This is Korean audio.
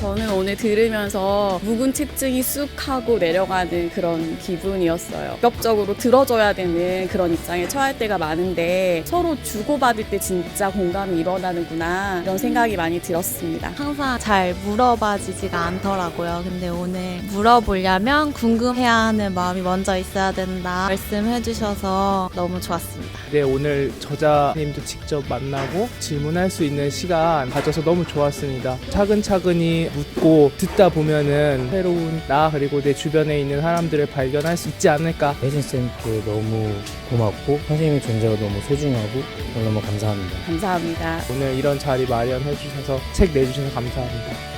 저는 오늘 들으면서 묵은 체증이 쑥 하고 내려가는 그런 기분이었어요. 적극적으로 들어줘야 되는 그런 입장에 처할 때가 많은데 서로 주고받을 때 진짜 공감이 일어나는구나 이런 생각이 많이 들었습니다. 항상 잘 물어봐지지가 않더라고요. 근데 오늘 물어보려면 궁금해야 하는 마음이 먼저 있어야 된다 말씀해 주셔서 너무 좋았습니다. 네, 오늘 저자님도 직접 만나고 질문할 수 있는 시간 가져서 너무 좋았습니다. 차근차근히 묻고 듣다 보면은 새로운 나 그리고 내 주변에 있는 사람들을 발견할 수 있지 않을까. 혜진 쌤께 너무 고맙고 선생님의 존재가 너무 소중하고 너무 감사합니다. 감사합니다. 오늘 이런 자리 마련해 주셔서 책 내주셔서 감사합니다.